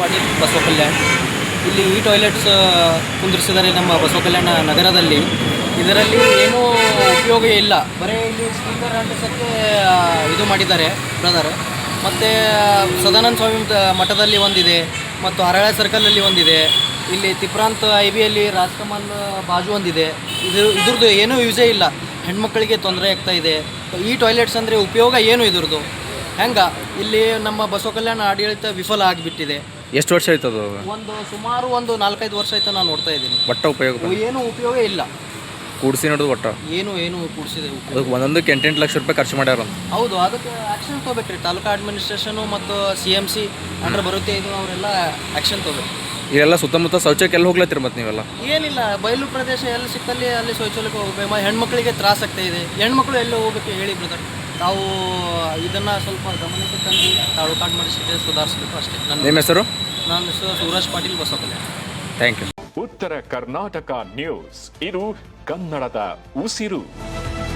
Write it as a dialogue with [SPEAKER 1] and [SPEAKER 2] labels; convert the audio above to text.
[SPEAKER 1] ಪಾಟೀಲ್ ಬಸವ ಕಲ್ಯಾಣ್ ಇಲ್ಲಿ ಈ ಟಾಯ್ಲೆಟ್ಸ್ ಕುಂದಿರಿಸಿದ್ದಾರೆ ನಮ್ಮ ಬಸವ ಕಲ್ಯಾಣ ನಗರದಲ್ಲಿ. ಇದರಲ್ಲಿ ಏನೂ ಉಪಯೋಗ ಇಲ್ಲ. ಬರೀ ಇಲ್ಲಿ ಸ್ಪೀಕರ್ ಅಂಟಿಸೋಕ್ಕೆ ಇದು ಮಾಡಿದ್ದಾರೆ ಬ್ರದರ್ ಮತ್ತು ಸದಾನಂದ ಸ್ವಾಮಿ ಮಠದಲ್ಲಿ ಒಂದಿದೆ, ಮತ್ತು ಹರಳೆ ಸರ್ಕಲಲ್ಲಿ ಒಂದಿದೆ. ಇಲ್ಲಿ ತಿಪ್ರಾಂತ್ ಐ ಬಿಯಲ್ಲಿ ರಾಜ್ಕಮಲ್ ಬಾಜು ಒಂದಿದೆ. ಇದು, ಇದ್ರದ್ದು ಏನೂ ಯೂಸೇ ಇಲ್ಲ. ಹೆಣ್ಮಕ್ಳಿಗೆ ತೊಂದರೆ ಆಗ್ತಾ ಇದೆ. ಈ ಟಾಯ್ಲೆಟ್ಸ್ ಅಂದರೆ ಉಪಯೋಗ ಏನು ಇದ್ರದ್ದು? ಹೆಂಗೆ? ಇಲ್ಲಿ ನಮ್ಮ ಬಸವ ಕಲ್ಯಾಣ ಆಡಳಿತ ವಿಫಲ ಆಗಿಬಿಟ್ಟಿದೆ.
[SPEAKER 2] ಎಷ್ಟು ವರ್ಷ ಆಯ್ತು ಅದು
[SPEAKER 1] ಒಂದು ಸುಮಾರು ಒಂದು ನಾಲ್ಕೈದು ವರ್ಷ ಆಯ್ತು ನಾನು ನೋಡ್ತಾ ಇದ್ದೀನಿ.
[SPEAKER 2] ಬಟ್ಟ ಉಪಯೋಗ
[SPEAKER 1] ಏನು ಉಪಯೋಗ ಇಲ್ಲ.
[SPEAKER 2] ಕೂಡಿಸಿ ನೋಡುದು ಒಟ್ಟ
[SPEAKER 1] ಏನು ಏನು ಕೂಡಿಸಿದೆ
[SPEAKER 2] ಅದಕ್ಕೆ ಒಂದೊಂದಕ್ಕೆ ಎಂಟೆಂಟು ಲಕ್ಷ ರೂಪಾಯಿ ಖರ್ಚು ಮಾಡ್ಯಾರ
[SPEAKER 1] ಹೌದು ಅದಕ್ಕೆ ಆಕ್ಷನ್ ತೊಗೋಬೇಕ್ರಿ. ತಾಲೂಕಾ ಅಡ್ಮಿನಿಸ್ಟ್ರೇಷನು ಮತ್ತು ಸಿ ಎಂ ಸಿ ಅಂದ್ರೆ ಬರುತ್ತೆ ಇದು ಅವರೆಲ್ಲ ಆಕ್ಷನ್ ತಗೋಬೇಕು.
[SPEAKER 2] ಇಲ್ಲೆಲ್ಲ ಸುತ್ತಮುತ್ತ ಶೌಚಕ್ಕೆ ಎಲ್ಲ ಹೋಗ್ಲತ್ತಿರ ಮತ್ತೆ ನೀವೆಲ್ಲ?
[SPEAKER 1] ಏನಿಲ್ಲ ಬಯಲು ಪ್ರದೇಶ ಎಲ್ಲಿ ಸಿಕ್ಕಲ್ಲಿ ಅಲ್ಲಿ ಶೌಚಾಲಯಕ್ಕೆ ಹೋಗ್ಬೇಕು. ಮ- ಹೆಣ್ಮಕ್ಳಿಗೆ ತ್ರಾಸ ಆಗ್ತಾ ಇದೆ. ಹೆಣ್ಮಕ್ಳು ಎಲ್ಲಿ ಹೋಗ್ಬೇಕು ಹೇಳಿ ಬ್ರದರ್ ತಾವು ಇದನ್ನು ಸ್ವಲ್ಪ ಗಮನಕ್ಕೆ ತಂದು ತಾಲೂಕು ಮಾಡಿಸಿದ್ರೆ ಸುಧಾರಿಸಬೇಕು ಅಷ್ಟೇ. ನನ್ನ
[SPEAKER 2] ನಿಮ್ಮ ಹೆಸರು?
[SPEAKER 1] ನನ್ನ ಹೆಸರು Suraj Patil Basavakalyan.
[SPEAKER 2] Thank you
[SPEAKER 3] Uttara Karnataka news. ಇದು ಕನ್ನಡದ ಉಸಿರು.